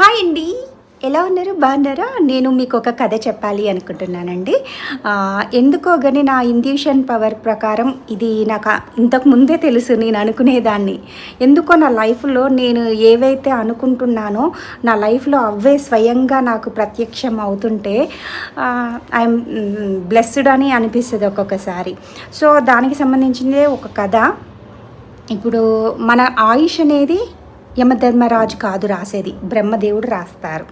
Hi అండి. ఎలా ఉన్నారు? బాగున్నారా? నేను మీకు ఒక కథ చెప్పాలి అనుకుంటున్నానండి. ఎందుకోగానే ఎందుకో కానీ నా ఇండ్యూషన్ పవర్ ప్రకారం ఇది నాకు ఇంతకు ముందే తెలుసు నేను అనుకునేదాన్ని. ఎందుకో నా లైఫ్లో నేను ఏవైతే అనుకుంటున్నానో నా లైఫ్లో అవే స్వయంగా నాకు ప్రత్యక్షం అవుతుంటే ఐఎమ్ బ్లెస్డ్ అని అనిపిస్తుంది ఒక్కొక్కసారి. సో దానికి సంబంధించిందే ఒక కథ. ఇప్పుడు మన ఆయుష్ అనేది యమధర్మరాజు కాదు రాసేది. బ్రహ్మదేవుడు రాస్తారు.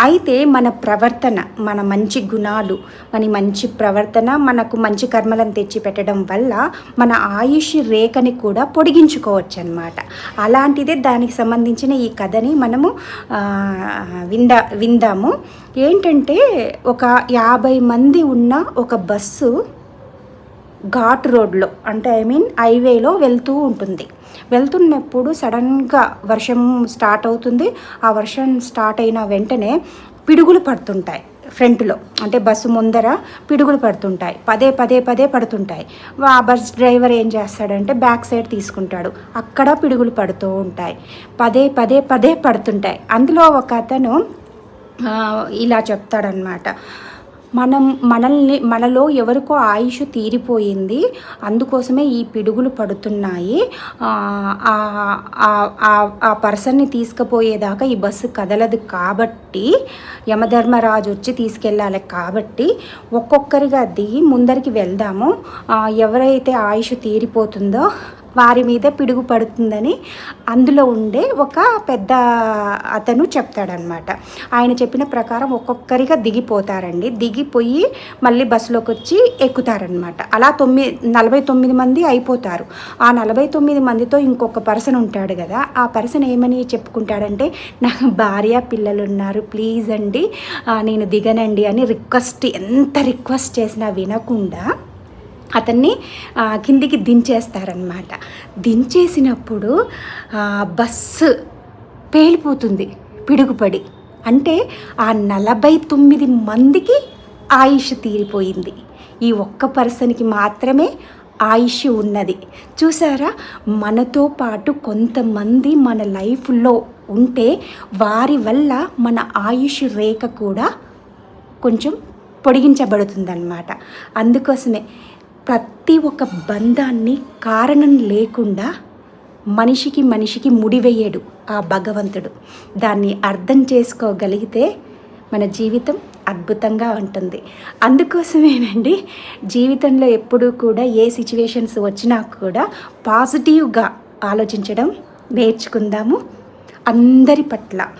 అయితే మన ప్రవర్తన మన మంచి గుణాలు మన మంచి ప్రవర్తన మనకు మంచి కర్మలను తెచ్చి పెట్టడం వల్ల మన ఆయుష్ రేఖని కూడా పొడిగించుకోవచ్చు అనమాట అలాంటిదే దానికి సంబంధించిన ఈ కథని మనము విందా విందాము. ఏంటంటే ఒక యాభై మంది ఉన్న ఒక బస్సు ఘాట్ రోడ్లో అంటే ఐ మీన్ హైవేలో వెళ్తూ ఉంటుంది. వెళ్తున్నప్పుడు సడన్గా వర్షం స్టార్ట్ అవుతుంది. ఆ వర్షం స్టార్ట్ అయిన వెంటనే పిడుగులు పడుతుంటాయి ఫ్రంట్లో అంటే బస్సు ముందర పిడుగులు పడుతుంటాయి. పదే పదే పదే పడుతుంటాయి. ఆ బస్ డ్రైవర్ ఏం చేస్తాడంటే బ్యాక్ సైడ్ తీసుకుంటాడు. అక్కడ పిడుగులు పడుతూ ఉంటాయి. పదే పదే పదే పడుతుంటాయి. అందులో ఒక అతను ఇలా చెప్తాడనమాట మనం మనల్ని మనలో ఎవరికో ఆయుష్ తీరిపోయింది. అందుకోసమే ఈ పిడుగులు పడుతున్నాయి. ఆ, పర్సన్ని తీసుకుపోయేదాకా ఈ బస్సు కదలదు కాబట్టి యమధర్మరాజు వచ్చి తీసుకెళ్ళాలి కాబట్టి ఒక్కొక్కరిగా దిగి ముందరికి వెళ్దాము. ఎవరైతే ఆయుష్ తీరిపోతుందో వారి మీద పిడుగు పడుతుందని అందులో ఉండే ఒక పెద్ద అతను చెప్తాడనమాట ఆయన చెప్పిన ప్రకారం ఒక్కొక్కరిగా దిగిపోతారండి. దిగిపోయి మళ్ళీ బస్సులోకి వచ్చి ఎక్కుతారనమాట అలా తొమ్మిది నలభై తొమ్మిది మంది అయిపోతారు. ఆ నలభై తొమ్మిది మందితో ఇంకొక పర్సన్ ఉంటాడు కదా ఆ పర్సన్ ఏమని చెప్పుకుంటాడంటే నాకు భార్య పిల్లలు ఉన్నారు ప్లీజ్ అండి నేను దిగనండి అని రిక్వెస్ట్ ఎంత రిక్వెస్ట్ చేసినా వినకుండా అతన్ని కిందికి దించేస్తారనమాట దించేసినప్పుడు బస్సు పేలిపోతుంది పిడుగుపడి. అంటే ఆ నలభై తొమ్మిది మందికి ఆయుష్ తీరిపోయింది. ఈ ఒక్క పర్సన్కి మాత్రమే ఆయుష్ ఉన్నది. చూసారా? మనతో పాటు కొంతమంది మన లైఫ్లో ఉంటే వారి వల్ల మన ఆయుష్ రేఖ కూడా కొంచెం పొడిగించబడుతుందన్నమాట. అందుకోసమే ప్రతి ఒక్క బంధాన్ని కారణం లేకుండా మనిషికి మనిషికి ముడివేయడు ఆ భగవంతుడు. దాన్ని అర్థం చేసుకోగలిగితే మన జీవితం అద్భుతంగా ఉంటుంది. అందుకోసమేనండి జీవితంలో ఎప్పుడూ కూడా ఏ సిచ్యువేషన్స్ వచ్చినా కూడా పాజిటివ్గా ఆలోచించడం నేర్చుకుందాము. అందరి పట్ల